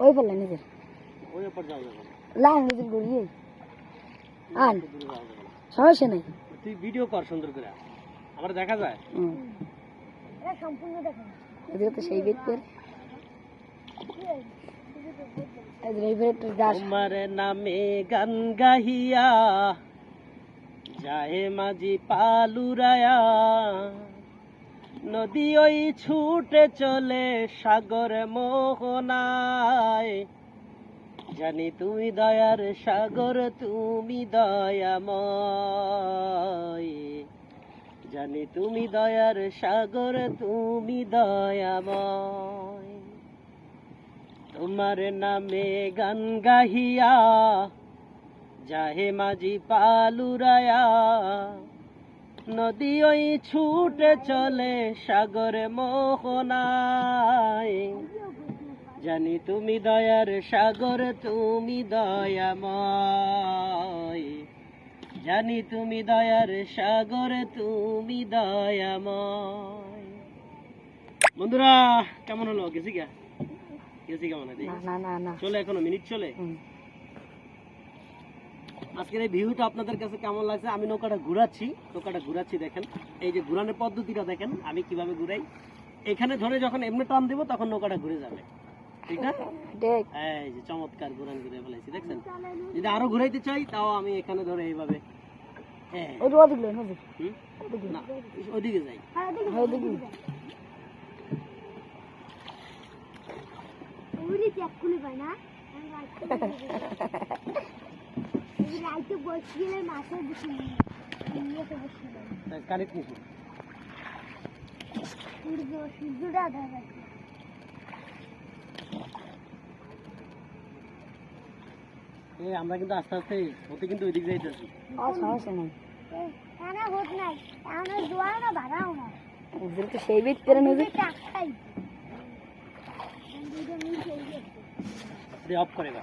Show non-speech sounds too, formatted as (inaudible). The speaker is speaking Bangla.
ওই ফেললেন নিজের ওই উপর যাওয়া যাবে না। লাইন নিজের গড়িয়ে না। সমস্যা নেই। তুই ভিডিও কর সুন্দর করে। আমার দেখা যায়? সম্পূর্ণ তো সেই তোমার নামে গান গাহিয়া যায় মাঝি পালুরায়া। নদী ওই ছুটে চলে সাগর মোহনায়। জানি তুমি দয়ার সাগর, তুমি দয়াময়। জানি তুমি দয়ার সাগর, তুমি দয়াময়। তোমার নামে গান গাহিয়া যাহে মাঝি পালুরায়া। নদী ওই ছুটে চলে সাগর মোহনায়। জানি তুমি দয়ার সাগর তুমি দয়াময়। জানি তুমি দয়ার সাগর তুমি দয়াময়। বন্ধুরা কেমন হলো? গেছি গা? গেছি কেমন? না না না না। চলে এখনও? মিনিট চলে। আজকের এই ভিউটা আপনাদের কাছে কেমন লাগছে? আমি নৌকাটা ঘুরাচ্ছি নৌকাটা ঘুরাচ্ছি দেখেন। এই যে ঘুরানোর পদ্ধতিটা দেখেন আমি কীভাবে ঘুরাই। এখানে ধরে যখন এমনি টান দেবো তখন নৌকাটা ঘুরে যাবে। ঠিক না দেখ। এই যে চমৎকার ঘুরান ঘুরে ফেলাইছি দেখছেন? যদি আরও ঘুরাইতে চাই তাও আমি এখানে ধরে এইভাবে। হ্যাঁ। ওই ওদিক যাই। হ্যাঁ ওদিক (laughs) রাইতে মাছের ইয়েতে সূর্য সূর্যটা আমরা কিন্তু আস্তে আস্তে হতে কিন্তু ওইদিকে যাইতেছি সমস্যা নেই। এখানে হোক নাই। এখানে জোয়ার না বাড়াও না ওদের তো সেই ব্যক্তি নদী টাকাই অফ করে বা